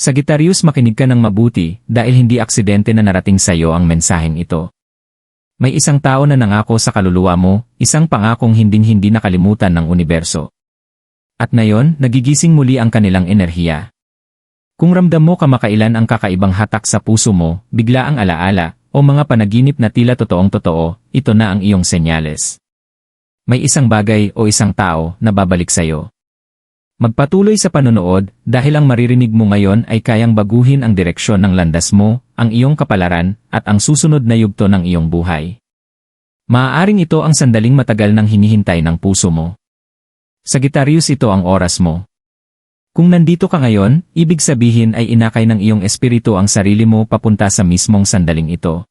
Sagittarius makinig ka ng mabuti dahil hindi aksidente na narating sa iyo ang mensaheng ito. May isang tao na nangako sa kaluluwa mo, isang pangakong hinding-hindi nakalimutan ng universo. At ngayon, nagigising muli ang kanilang enerhiya. Kung ramdam mo kamakailan ang kakaibang hatak sa puso mo, bigla ang alaala, o mga panaginip na tila totoong totoo, ito na ang iyong senyales. May isang bagay o isang tao na babalik sa iyo. Magpatuloy sa panonood dahil ang maririnig mo ngayon ay kayang baguhin ang direksyon ng landas mo, ang iyong kapalaran, at ang susunod na yugto ng iyong buhay. Maaaring ito ang sandaling matagal nang hinihintay ng puso mo. Sagittarius ito ang oras mo. Kung nandito ka ngayon, ibig sabihin ay inakay ng iyong espiritu ang sarili mo papunta sa mismong sandaling ito.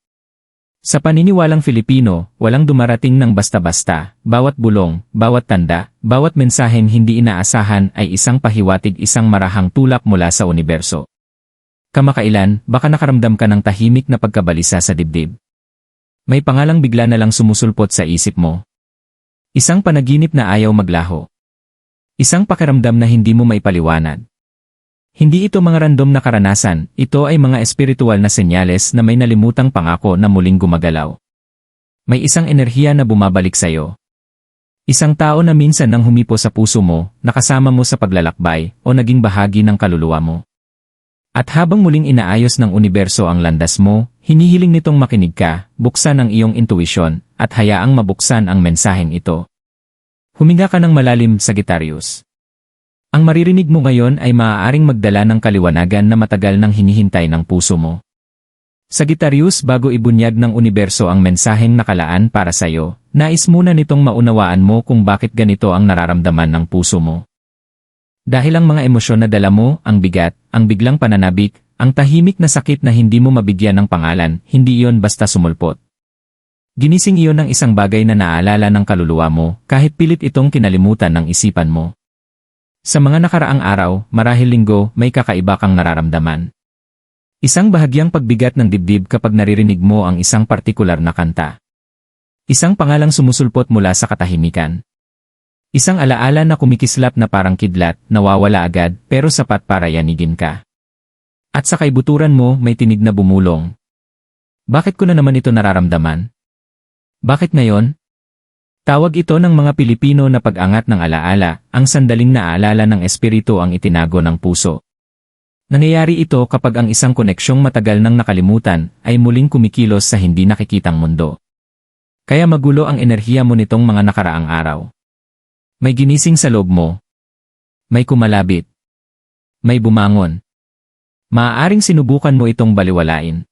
Sa paniniwalang Filipino, walang dumarating ng basta-basta, bawat bulong, bawat tanda, bawat mensaheng hindi inaasahan ay isang pahiwatig isang marahang tulak mula sa universo. Kamakailan, baka nakaramdam ka ng tahimik na pagkabalisa sa dibdib. May pangalang bigla na lang sumusulpot sa isip mo. Isang panaginip na ayaw maglaho. Isang pakiramdam na hindi mo maipaliwanag. Hindi ito mga random na karanasan, ito ay mga espiritual na senyales na may nalimutang pangako na muling gumagalaw. May isang enerhiya na bumabalik sa iyo. Isang tao na minsan nang humipo sa puso mo, nakasama mo sa paglalakbay, o naging bahagi ng kaluluwa mo. At habang muling inaayos ng universo ang landas mo, hinihiling nitong makinig ka, buksan ang iyong intuisyon, at hayaang mabuksan ang mensaheng ito. Huminga ka ng malalim, Sagittarius. Ang maririnig mo ngayon ay maaaring magdala ng kaliwanagan na matagal nang hinihintay ng puso mo. Sagittarius bago ibunyag ng universo ang mensaheng nakalaan para sa iyo, nais muna nitong maunawaan mo kung bakit ganito ang nararamdaman ng puso mo. Dahil ang mga emosyon na dala mo, ang bigat, ang biglang pananabik, ang tahimik na sakit na hindi mo mabigyan ng pangalan, hindi iyon basta sumulpot. Ginising iyon ng isang bagay na naalala ng kaluluwa mo, kahit pilit itong kinalimutan ng isipan mo. Sa mga nakaraang araw, marahil linggo, may kakaiba kang nararamdaman. Isang bahagyang pagbigat ng dibdib kapag naririnig mo ang isang partikular na kanta. Isang pangalang sumusulpot mula sa katahimikan. Isang alaala na kumikislap na parang kidlat, nawawala agad, pero sapat para yanigin ka. At sa kaibuturan mo, may tinig na bumulong. Bakit ko na naman ito nararamdaman? Bakit ngayon? Tawag ito ng mga Pilipino na pag-angat ng alaala, ang sandaling naaalala ng espiritu ang itinago ng puso. Nangyayari ito kapag ang isang koneksyong matagal nang nakalimutan ay muling kumikilos sa hindi nakikitang mundo. Kaya magulo ang enerhiya mo nitong mga nakaraang araw. May ginising sa loob mo. May kumalabit. May bumangon. Maaaring sinubukan mo itong baliwalain.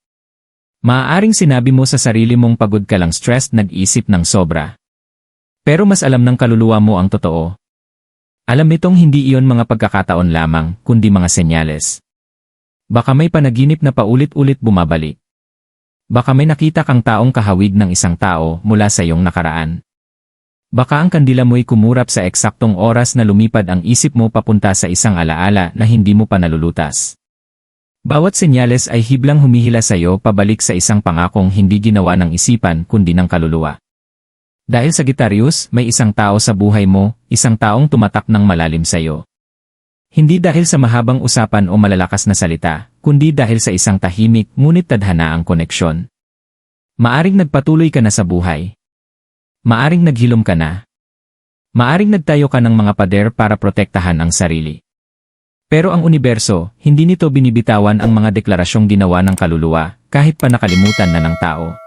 Maaaring sinabi mo sa sarili mong pagod ka lang stressed nag-isip ng sobra. Pero mas alam ng kaluluwa mo ang totoo. Alam nitong hindi iyon mga pagkakataon lamang, kundi mga senyales. Baka may panaginip na paulit-ulit bumabalik. Baka may nakita kang taong kahawig ng isang tao mula sa iyong nakaraan. Baka ang kandila mo'y kumurap sa eksaktong oras na lumipad ang isip mo papunta sa isang alaala na hindi mo pa nalulutas. Bawat senyales ay hiblang humihila sa iyo pabalik sa isang pangakong hindi ginawa ng isipan kundi ng kaluluwa. Dahil sa Gitarius, may isang tao sa buhay mo, isang taong tumatak ng malalim sa iyo. Hindi dahil sa mahabang usapan o malalakas na salita, kundi dahil sa isang tahimik ngunit tadhana ang koneksyon. Maaring nagpatuloy ka na sa buhay. Maaring naghilom ka na. Maaring nagtayo ka ng mga pader para protektahan ang sarili. Pero ang universo, hindi nito binibitawan ang mga deklarasyong ginawa ng kaluluwa, kahit pa nakalimutan na ng tao.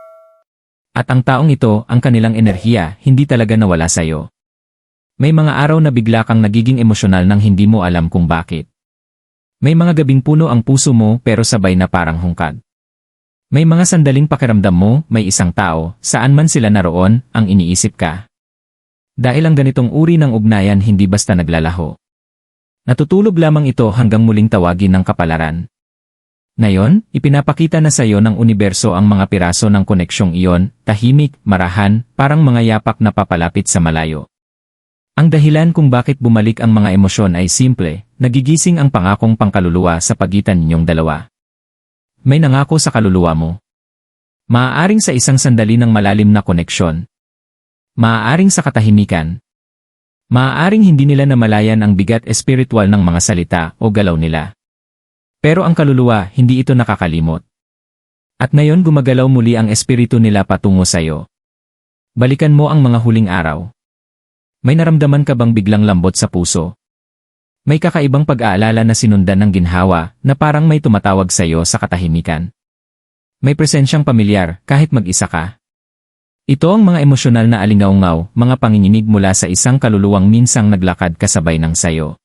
At ang taong ito, ang kanilang enerhiya, hindi talaga nawala sa iyo. May mga araw na bigla kang nagiging emosyonal nang hindi mo alam kung bakit. May mga gabing puno ang puso mo pero sabay na parang hungkad. May mga sandaling pakiramdam mo, may isang tao, saan man sila naroon, ang iniisip ka. Dahil ang ganitong uri ng ugnayan hindi basta naglalaho. Natutulog lamang ito hanggang muling tawagin ng kapalaran. Ngayon, ipinapakita na sa iyo ng universo ang mga piraso ng koneksyong iyon, tahimik, marahan, parang mga yapak na papalapit sa malayo. Ang dahilan kung bakit bumalik ang mga emosyon ay simple, nagigising ang pangakong pangkaluluwa sa pagitan ninyong dalawa. May nangako sa kaluluwa mo. Maaaring sa isang sandali ng malalim na koneksyon. Maaaring sa katahimikan. Maaaring hindi nila namalayan ang bigat espiritual ng mga salita o galaw nila. Pero ang kaluluwa, hindi ito nakakalimot. At ngayon gumagalaw muli ang espiritu nila patungo sa iyo. Balikan mo ang mga huling araw. May naramdaman ka bang biglang lambot sa puso? May kakaibang pag-aalala na sinundan ng ginhawa na parang may tumatawag sa iyo sa katahimikan. May presensyang pamilyar kahit mag-isa ka. Ito ang mga emosyonal na alingaungaw, mga panginginig mula sa isang kaluluwang minsang naglakad kasabay ng sayo.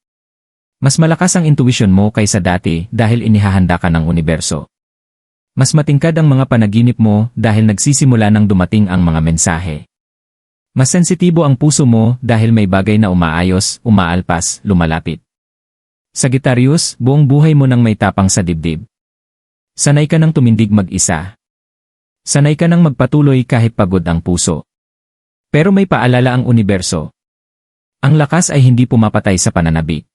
Mas malakas ang intuition mo kaysa dati dahil inihahanda ka ng universo. Mas matingkad ang mga panaginip mo dahil nagsisimula nang dumating ang mga mensahe. Mas sensitibo ang puso mo dahil may bagay na umaayos, umaalpas, lumalapit. Sagittarius, buong buhay mo nang may tapang sa dibdib. Sanay ka nang tumindig mag-isa. Sanay ka nang magpatuloy kahit pagod ang puso. Pero may paalala ang universo. Ang lakas ay hindi pumapatay sa pananabik.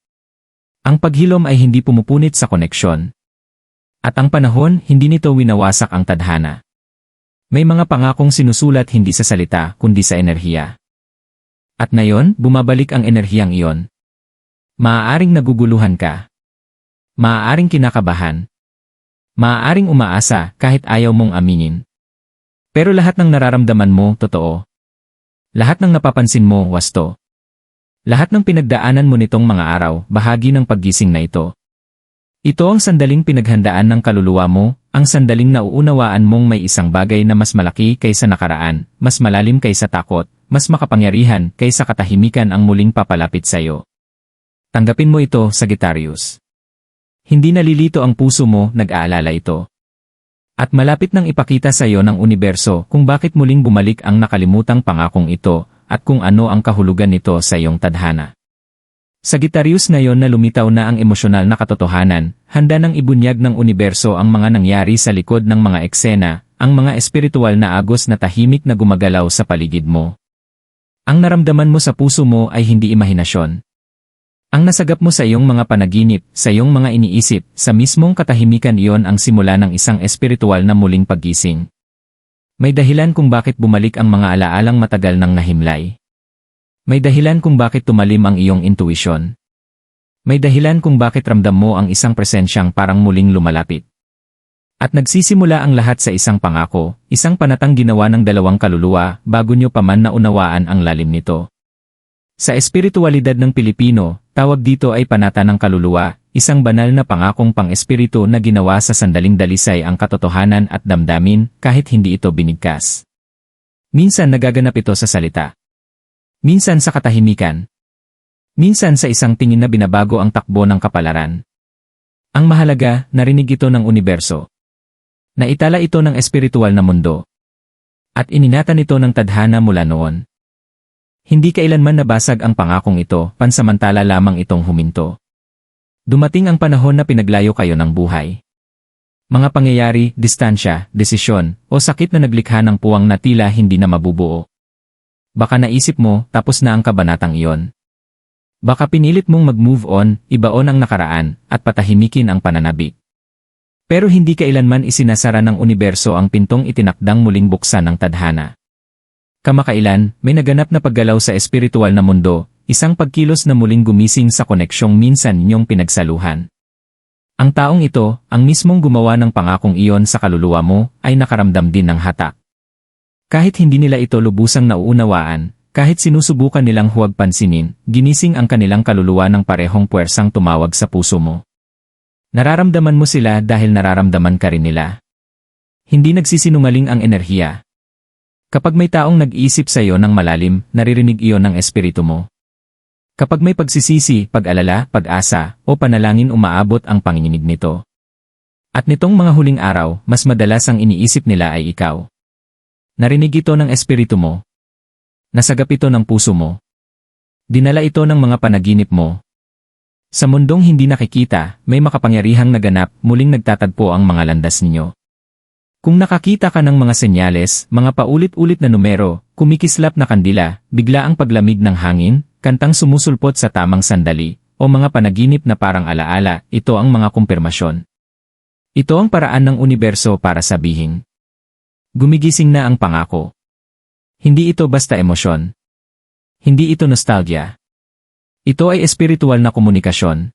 Ang paghilom ay hindi pumupunit sa koneksyon. At ang panahon, hindi nito winawasak ang tadhana. May mga pangakong sinusulat hindi sa salita, kundi sa enerhiya. At ngayon, bumabalik ang enerhiyang iyon. Maaaring naguguluhan ka. Maaaring kinakabahan. Maaaring umaasa kahit ayaw mong aminin. Pero lahat ng nararamdaman mo, totoo. Lahat ng napapansin mo, wasto. Lahat ng pinagdaanan mo nitong mga araw, bahagi ng paggising na ito. Ito ang sandaling pinaghandaan ng kaluluwa mo, ang sandaling nauunawaan mong may isang bagay na mas malaki kaysa nakaraan, mas malalim kaysa takot, mas makapangyarihan kaysa katahimikan ang muling papalapit sa iyo. Tanggapin mo ito, Sagittarius. Hindi nalilito ang puso mo, nag-aalala ito. At malapit nang ipakita sa iyo ng universo kung bakit muling bumalik ang nakalimutang pangakong ito at kung ano ang kahulugan nito sa iyong tadhana. Sagittarius ngayon na lumitaw na ang emosyonal na katotohanan, handa nang ibunyag ng universo ang mga nangyari sa likod ng mga eksena, ang mga espiritual na agos na tahimik na gumagalaw sa paligid mo. Ang naramdaman mo sa puso mo ay hindi imahinasyon. Ang nasagap mo sa iyong mga panaginip, sa iyong mga iniisip, sa mismong katahimikan iyon ang simula ng isang espiritual na muling paggising. May dahilan kung bakit bumalik ang mga alaalang matagal nang nahimlay. May dahilan kung bakit tumalim ang iyong intuition. May dahilan kung bakit ramdam mo ang isang presensyang parang muling lumalapit. At nagsisimula ang lahat sa isang pangako, isang panatang ginawa ng dalawang kaluluwa bago nyo pa man naunawaan ang lalim nito. Sa espiritualidad ng Pilipino, tawag dito ay panata ng kaluluwa, isang banal na pangakong pang-espiritu na ginawa sa sandaling dalisay ang katotohanan at damdamin kahit hindi ito binigkas. Minsan nagaganap ito sa salita. Minsan sa katahimikan. Minsan sa isang tingin na binabago ang takbo ng kapalaran. Ang mahalaga, narinig ito ng universo. Naitala ito ng espiritual na mundo. At ininatan ito ng tadhana mula noon. Hindi kailanman nabasag ang pangakong ito, pansamantala lamang itong huminto. Dumating ang panahon na pinaglayo kayo ng buhay. Mga pangyayari, distansya, desisyon, o sakit na naglikha ng puwang na tila hindi na mabubuo. Baka naisip mo, tapos na ang kabanatang iyon. Baka pinilit mong mag-move on, ibaon ang nakaraan, at patahimikin ang pananabik. Pero hindi kailanman isinasara ng universo ang pintong itinakdang muling buksan ng tadhana. Kamakailan, may naganap na paggalaw sa espiritual na mundo, isang pagkilos na muling gumising sa koneksyong minsan ninyong pinagsaluhan. Ang taong ito, ang mismong gumawa ng pangakong iyon sa kaluluwa mo, ay nakaramdam din ng hatak. Kahit hindi nila ito lubusang nauunawaan, kahit sinusubukan nilang huwag pansinin, ginising ang kanilang kaluluwa ng parehong puwersang tumawag sa puso mo. Nararamdaman mo sila dahil nararamdaman ka rin nila. Hindi nagsisinungaling ang enerhiya. Kapag may taong nag-iisip sa iyo ng malalim, naririnig iyon ng espiritu mo. Kapag may pagsisisi, pag-alala, pag-asa, o panalangin umaabot ang panginginig nito. At nitong mga huling araw, mas madalas ang iniisip nila ay ikaw. Narinig ito ng espiritu mo. Nasagap ito ng puso mo. Dinala ito ng mga panaginip mo. Sa mundong hindi nakikita, may makapangyarihang naganap, muling nagtatagpo ang mga landas ninyo. Kung nakakita ka ng mga senyales, mga paulit-ulit na numero, kumikislap na kandila, bigla ang paglamig ng hangin, kantang sumusulpot sa tamang sandali, o mga panaginip na parang alaala, ito ang mga kumpirmasyon. Ito ang paraan ng universo para sabihin. Gumigising na ang pangako. Hindi ito basta emosyon. Hindi ito nostalgia. Ito ay espiritual na komunikasyon.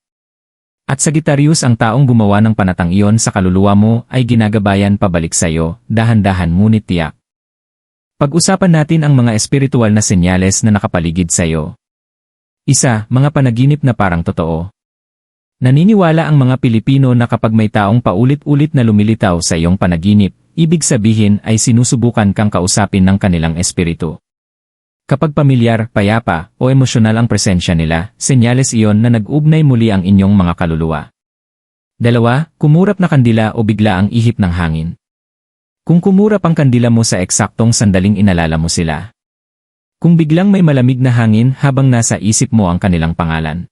At Sagittarius ang taong gumawa ng panatang iyon sa kaluluwa mo ay ginagabayan pabalik sa'yo, dahan-dahan ngunit tiyak. Pag-usapan natin ang mga espiritual na senyales na nakapaligid sa'yo. Isa, mga panaginip na parang totoo. Naniniwala ang mga Pilipino na kapag may taong paulit-ulit na lumilitaw sa iyong panaginip, ibig sabihin ay sinusubukan kang kausapin ng kanilang espiritu. Kapag pamilyar, payapa, o emosyonal ang presensya nila, senyales iyon na nag-ugnay muli ang inyong mga kaluluwa. Dalawa, kumurap na kandila o bigla ang ihip ng hangin. Kung kumurap ang kandila mo sa eksaktong sandaling inalala mo sila. Kung biglang may malamig na hangin habang nasa isip mo ang kanilang pangalan.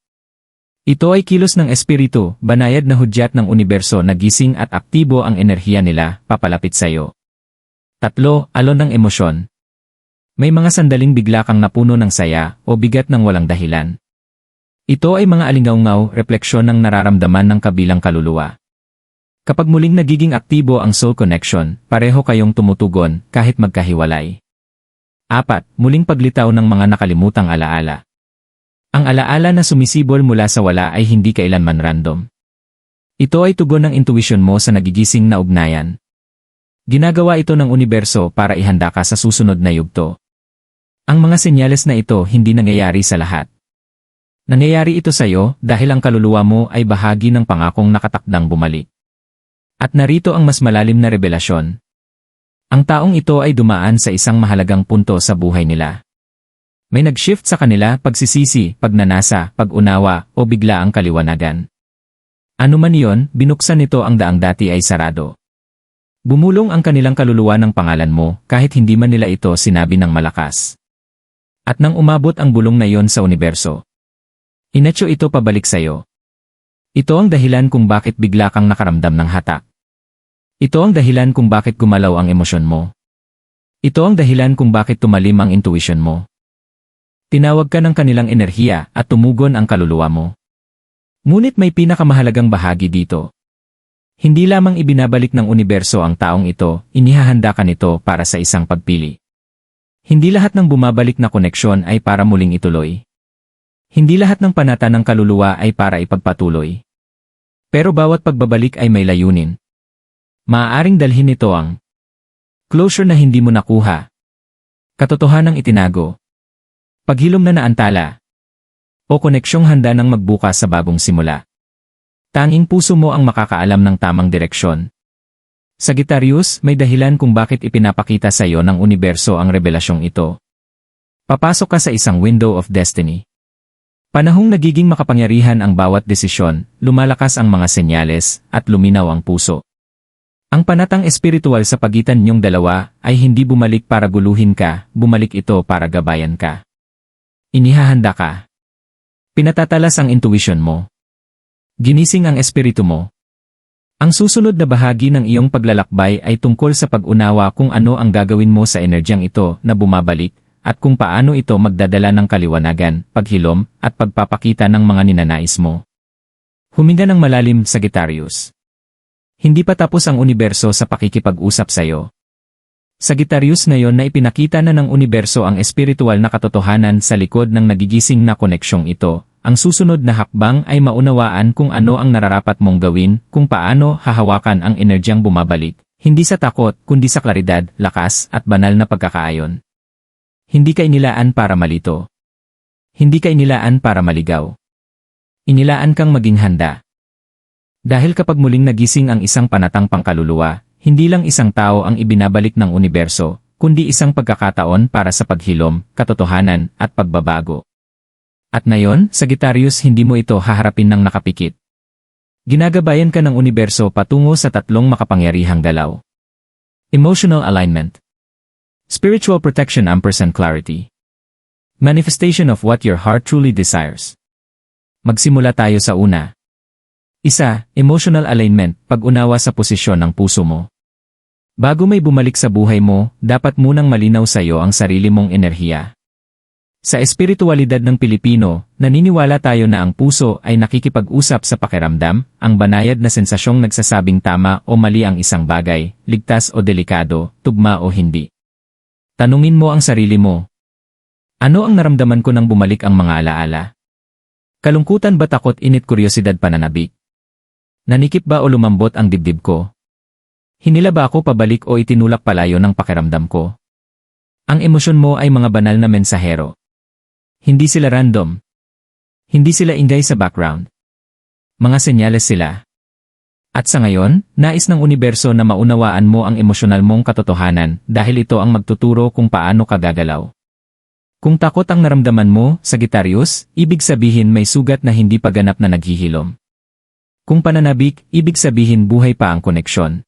Ito ay kilos ng espiritu, banayad na hudyat ng universo na gising at aktibo ang enerhiya nila, papalapit sa iyo. Tatlo, alon ng emosyon. May mga sandaling bigla kang napuno ng saya o bigat ng walang dahilan. Ito ay mga alingaungaw, refleksyon ng nararamdaman ng kabilang kaluluwa. Kapag muling nagiging aktibo ang soul connection, pareho kayong tumutugon kahit magkahiwalay. Apat, muling paglitaw ng mga nakalimutang alaala. Ang alaala na sumisibol mula sa wala ay hindi kailanman random. Ito ay tugon ng intuition mo sa nagigising na ugnayan. Ginagawa ito ng universo para ihanda ka sa susunod na yugto. Ang mga senyales na ito hindi nangyayari sa lahat. Nangyayari ito sa iyo dahil ang kaluluwa mo ay bahagi ng pangakong nakatakdang bumalik. At narito ang mas malalim na revelasyon. Ang taong ito ay dumaan sa isang mahalagang punto sa buhay nila. May nag-shift sa kanila pagsisisi, pagnanasa, pag-unawa, o bigla ang kaliwanagan. Ano man iyon, binuksan nito ang daang dati ay sarado. Bumulong ang kanilang kaluluwa ng pangalan mo kahit hindi man nila ito sinabi ng malakas. At nang umabot ang bulong na iyon sa universo. Inatyo ito pabalik sa iyo. Ito ang dahilan kung bakit bigla kang nakaramdam ng hatak. Ito ang dahilan kung bakit gumalaw ang emosyon mo. Ito ang dahilan kung bakit tumalim ang intuition mo. Tinawag ka ng kanilang enerhiya at tumugon ang kaluluwa mo. Ngunit may pinakamahalagang bahagi dito. Hindi lamang ibinabalik ng universo ang taong ito, inihahanda ka nito para sa isang pagpili. Hindi lahat ng bumabalik na koneksyon ay para muling ituloy. Hindi lahat ng panata ng kaluluwa ay para ipagpatuloy. Pero bawat pagbabalik ay may layunin. Maaaring dalhin nito ang closure na hindi mo nakuha, katotohanang itinago, Paghilom na naantala. O koneksyong handa ng magbukas sa bagong simula. Tanging puso mo ang makakaalam ng tamang direksyon. Sagittarius, may dahilan kung bakit ipinapakita sa iyo ng universo ang revelasyong ito. Papasok ka sa isang window of destiny. Panahong nagiging makapangyarihan ang bawat desisyon, lumalakas ang mga senyales, at luminaw ang puso. Ang panatang espiritual sa pagitan niyong dalawa ay hindi bumalik para guluhin ka, bumalik ito para gabayan ka. Inihahanda ka. Pinatatalas ang intuition mo. Ginising ang espiritu mo. Ang susunod na bahagi ng iyong paglalakbay ay tungkol sa pag-unawa kung ano ang gagawin mo sa energyang ito na bumabalik at kung paano ito magdadala ng kaliwanagan, paghilom, at pagpapakita ng mga ninanais mo. Huminga ng malalim, Sagittarius. Hindi pa tapos ang universo sa pakikipag-usap sa iyo. Sagittarius ngayon na ipinakita na ng universo ang espiritual na katotohanan sa likod ng nagigising na koneksyong ito. Ang susunod na hakbang ay maunawaan kung ano ang nararapat mong gawin, kung paano hahawakan ang energyang bumabalik, hindi sa takot, kundi sa klaridad, lakas, at banal na pagkakaayon. Hindi ka inilaan para malito. Hindi ka inilaan para maligaw. Inilaan kang maging handa. Dahil kapag muling nagising ang isang panatang pangkaluluwa, hindi lang isang tao ang ibinabalik ng universo, kundi isang pagkakataon para sa paghilom, katotohanan, at pagbabago. At ngayon, Sagittarius hindi mo ito haharapin ng nakapikit. Ginagabayan ka ng universo patungo sa tatlong makapangyarihang galaw. Emotional alignment. Spiritual protection ampersand clarity. Manifestation of what your heart truly desires. Magsimula tayo sa una. Isa, emotional alignment, pag-unawa sa posisyon ng puso mo. Bago may bumalik sa buhay mo, dapat munang malinaw sa iyo ang sarili mong enerhiya. Sa espiritualidad ng Pilipino, naniniwala tayo na ang puso ay nakikipag-usap sa pakiramdam, ang banayad na sensasyong nagsasabing tama o mali ang isang bagay, ligtas o delikado, tugma o hindi. Tanungin mo ang sarili mo. Ano ang naramdaman ko nang bumalik ang mga alaala? Kalungkutan ba takot init kuryosidad pananabik? Nanikip ba o lumambot ang dibdib ko? Hinila ba ako pabalik o itinulak palayo ng pakiramdam ko? Ang emosyon mo ay mga banal na mensahero. Hindi sila random. Hindi sila ingay sa background. Mga senyales sila. At sa ngayon, nais ng universo na maunawaan mo ang emosyonal mong katotohanan dahil ito ang magtuturo kung paano ka gagalaw. Kung takot ang naramdaman mo, Sagittarius, ibig sabihin may sugat na hindi pa ganap na naghihilom. Kung pananabik, ibig sabihin buhay pa ang koneksyon.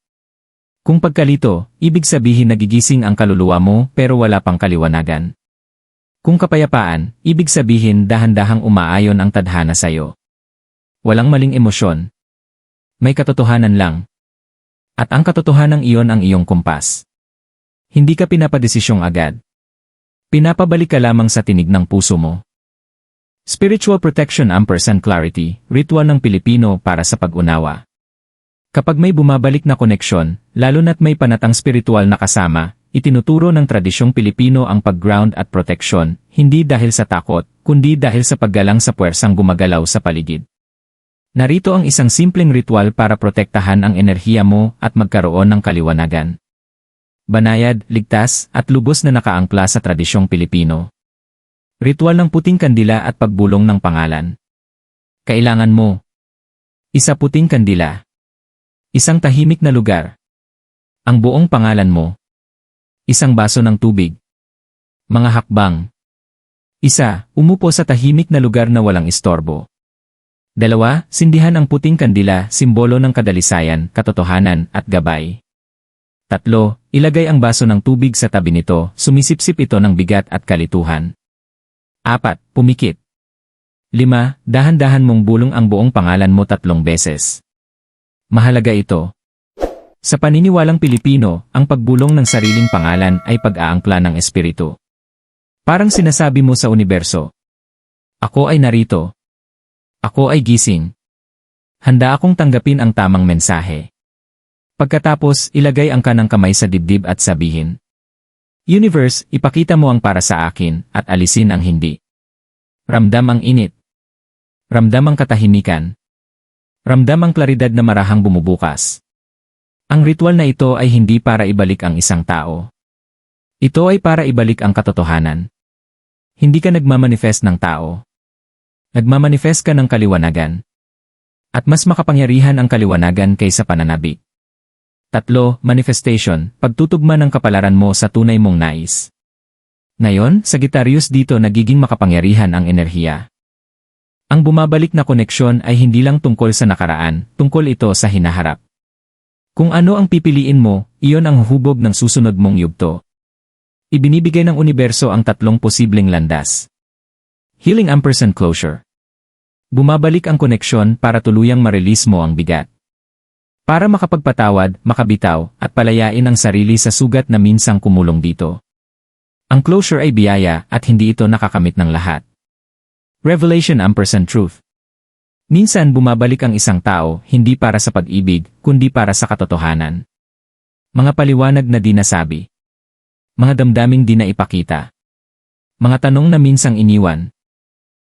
Kung pagkalito, ibig sabihin nagigising ang kaluluwa mo pero wala pang kaliwanagan. Kung kapayapaan, ibig sabihin dahan-dahang umaayon ang tadhana sa'yo. Walang maling emosyon. May katotohanan lang. At ang katotohanan iyon ang iyong kumpas. Hindi ka pinapadesisyong agad. Pinapabalik ka lamang sa tinig ng puso mo. Spiritual Protection Ampersand Clarity, ritual ng Pilipino para sa pag-unawa. Kapag may bumabalik na koneksyon, lalo na't may panatang spiritual na kasama, itinuturo ng tradisyong Pilipino ang pag-ground at protection, hindi dahil sa takot, kundi dahil sa paggalang sa puwersang gumagalaw sa paligid. Narito ang isang simpleng ritual para protektahan ang enerhiya mo at magkaroon ng kaliwanagan. Banayad, ligtas, at lubos na nakaangkla sa tradisyong Pilipino. Ritual ng puting kandila at pagbulong ng pangalan. Kailangan mo. Isa puting kandila. Isang tahimik na lugar. Ang buong pangalan mo. Isang baso ng tubig. Mga hakbang. Isa, umupo sa tahimik na lugar na walang istorbo. Dalawa, sindihan ang puting kandila, simbolo ng kadalisayan, katotohanan, at gabay. Tatlo, ilagay ang baso ng tubig sa tabi nito, sumisipsip ito ng bigat at kalituhan. Apat, pumikit. Lima, dahan-dahan mong bulong ang buong pangalan mo tatlong beses. Mahalaga ito. Sa paniniwalang Pilipino, ang pagbulong ng sariling pangalan ay pag-aangkla ng espiritu. Parang sinasabi mo sa universo, Ako ay narito. Ako ay gising. Handa akong tanggapin ang tamang mensahe. Pagkatapos, ilagay ang kanang kamay sa dibdib at sabihin, Universe, ipakita mo ang para sa akin at alisin ang hindi. Ramdam ang init. Ramdam ang katahimikan. Ramdam ang klaridad na marahang bumubukas. Ang ritual na ito ay hindi para ibalik ang isang tao. Ito ay para ibalik ang katotohanan. Hindi ka nagmamanifest ng tao. Nagmamanifest ka ng kaliwanagan. At mas makapangyarihan ang kaliwanagan kaysa pananabik. Tatlo, manifestation, pagtutugma ng kapalaran mo sa tunay mong nais. Ngayon, Sagittarius dito nagiging makapangyarihan ang enerhiya. Ang bumabalik na koneksyon ay hindi lang tungkol sa nakaraan, tungkol ito sa hinaharap. Kung ano ang pipiliin mo, iyon ang hubog ng susunod mong yugto. Ibinibigay ng universo ang tatlong posibleng landas. Healing ampersand closure. Bumabalik ang koneksyon para tuluyang ma-release mo ang bigat. Para makapagpatawad, makabitaw, at palayain ang sarili sa sugat na minsang kumulong dito. Ang closure ay biyaya at hindi ito nakakamit ng lahat. Revelation ampersand truth. Minsan bumabalik ang isang tao hindi para sa pag-ibig, kundi para sa katotohanan. Mga paliwanag na di nasabi. Mga damdaming di na ipakita. Mga tanong na minsang iniwan,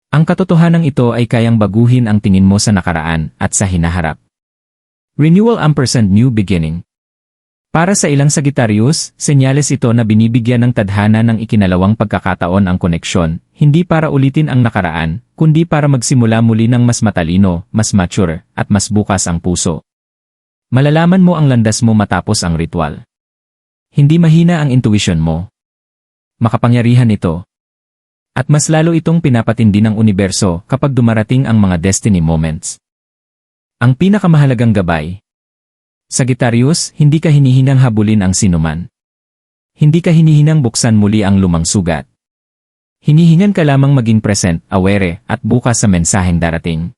ang katotohanan ito ay kayang baguhin ang tingin mo sa nakaraan at sa hinaharap. Renewal ampersand new beginning. Para sa ilang Sagittarius, senyales ito na binibigyan ng tadhana ng ikinalawang pagkakataon ang koneksyon, hindi para ulitin ang nakaraan, kundi para magsimula muli ng mas matalino, mas mature, at mas bukas ang puso. Malalaman mo ang landas mo matapos ang ritual. Hindi mahina ang intuition mo. Makapangyarihan ito, at mas lalo itong pinapatindi ng universo kapag dumarating ang mga destiny moments. Ang pinakamahalagang gabay. Sagittarius, hindi ka hinihinang habulin ang sinuman. Hindi ka hinihinang buksan muli ang lumang sugat. Hinihingan ka lamang maging present, aware, at bukas sa mensaheng darating.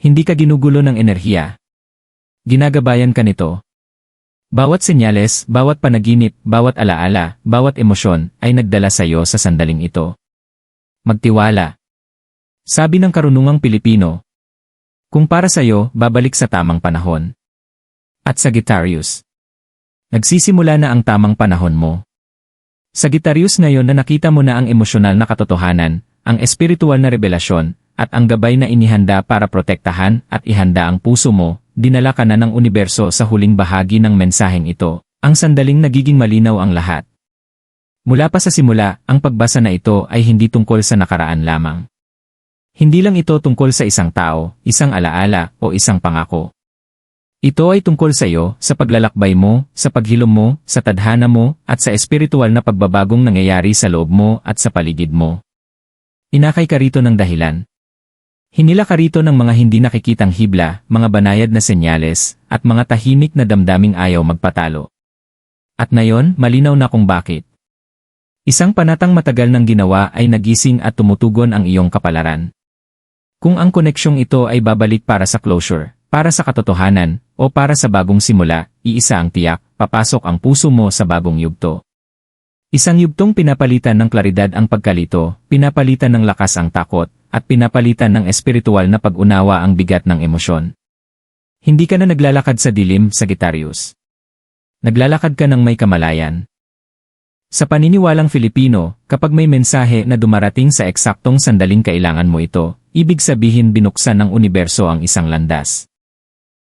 Hindi ka ginugulo ng enerhiya. Ginagabayan ka nito. Bawat senyales, bawat panaginip, bawat alaala, bawat emosyon ay nagdala sa iyo sa sandaling ito. Magtiwala. Sabi ng karunungang Pilipino, kung para sa'yo, babalik sa tamang panahon. At Sagittarius. Nagsisimula na ang tamang panahon mo. Sagittarius ngayon na nakita mo na ang emosyonal na katotohanan, ang espiritual na revelasyon, at ang gabay na inihanda para protektahan at ihanda ang puso mo, dinala ka na ng universo sa huling bahagi ng mensaheng ito, ang sandaling nagiging malinaw ang lahat. Mula pa sa simula, ang pagbasa na ito ay hindi tungkol sa nakaraan lamang. Hindi lang ito tungkol sa isang tao, isang alaala, o isang pangako. Ito ay tungkol sa iyo, sa paglalakbay mo, sa paghilom mo, sa tadhana mo, at sa espiritual na pagbabagong nangyayari sa loob mo at sa paligid mo. Inakay ka rito ng dahilan. Hinila ka rito ng mga hindi nakikitang hibla, mga banayad na senyales, at mga tahimik na damdaming ayaw magpatalo. At ngayon, malinaw na kung bakit. Isang panatang matagal ng ginawa ay nagising at tumutugon ang iyong kapalaran. Kung ang koneksyong ito ay babalik para sa closure, para sa katotohanan, o para sa bagong simula, iisa ang tiyak, papasok ang puso mo sa bagong yugto. Isang yugtong pinapalitan ng klaridad ang pagkalito, pinapalitan ng lakas ang takot, at pinapalitan ng espiritual na pag-unawa ang bigat ng emosyon. Hindi ka na naglalakad sa dilim, Sagittarius. Naglalakad ka ng may kamalayan. Sa paniniwalang Filipino, kapag may mensahe na dumarating sa eksaktong sandaling kailangan mo ito, ibig sabihin binuksan ng universo ang isang landas.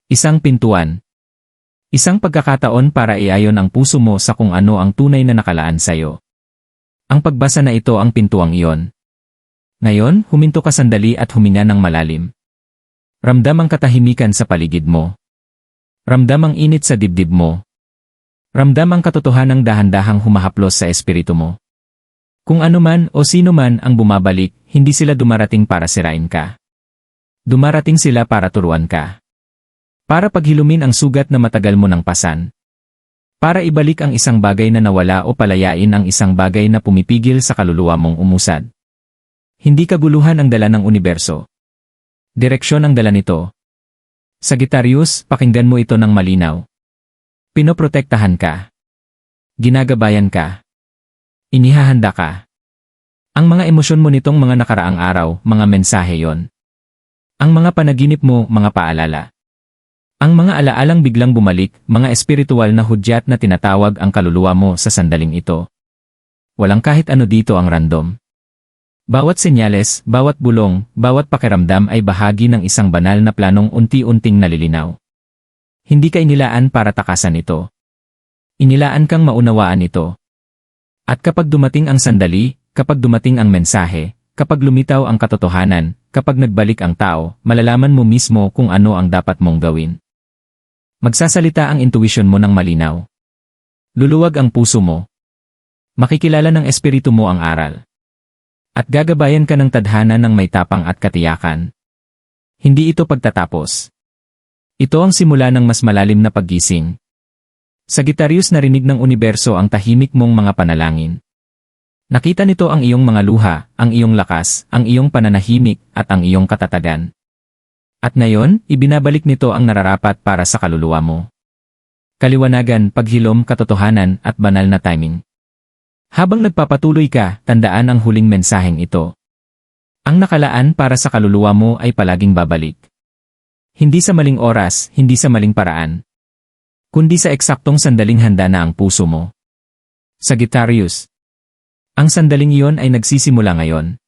Isang pintuan. Isang pagkakataon para iayon ang puso mo sa kung ano ang tunay na nakalaan sa'yo. Ang pagbasa na ito ang pintuang iyon. Ngayon, huminto ka sandali at huminga ng malalim. Ramdam ang katahimikan sa paligid mo. Ramdam ang init sa dibdib mo. Ramdam ang katotohanang dahan-dahang humahaplos sa espiritu mo. Kung ano man o sino man ang bumabalik, hindi sila dumarating para sirain ka. Dumarating sila para turuan ka. Para paghilumin ang sugat na matagal mo nang pasan. Para ibalik ang isang bagay na nawala o palayain ang isang bagay na pumipigil sa kaluluwa mong umusad. Hindi kaguluhan ang dala ng universo. Direksyon ang dala nito. Sagittarius, pakinggan mo ito ng malinaw. Pinoprotektahan ka. Ginagabayan ka. Inihahanda ka. Ang mga emosyon mo nitong mga nakaraang araw, mga mensahe yon. Ang mga panaginip mo, mga paalala. Ang mga alaalang biglang bumalik, mga espiritual na hudyat na tinatawag ang kaluluwa mo sa sandaling ito. Walang kahit ano dito ang random. Bawat senyales, bawat bulong, bawat pakiramdam ay bahagi ng isang banal na planong unti-unting nalilinaw. Hindi ka inilaan para takasan ito. Inilaan kang maunawaan ito. At kapag dumating ang sandali, kapag dumating ang mensahe, kapag lumitaw ang katotohanan, kapag nagbalik ang tao, malalaman mo mismo kung ano ang dapat mong gawin. Magsasalita ang intuition mo ng malinaw. Luluwag ang puso mo. Makikilala ng espiritu mo ang aral. At gagabayan ka ng tadhana ng may tapang at katiyakan. Hindi ito pagtatapos. Ito ang simula ng mas malalim na paggising. Sagittarius narinig ng universo ang tahimik mong mga panalangin. Nakita nito ang iyong mga luha, ang iyong lakas, ang iyong pananahimik, at ang iyong katatagan. At ngayon, ibinabalik nito ang nararapat para sa kaluluwa mo. Kaliwanagan, paghilom, katotohanan, at banal na timing. Habang nagpapatuloy ka, tandaan ang huling mensaheng ito. Ang nakalaan para sa kaluluwa mo ay palaging babalik. Hindi sa maling oras, hindi sa maling paraan. Kundi sa eksaktong sandaling handa na ang puso mo. Sagittarius. Ang sandaling iyon ay nagsisimula ngayon.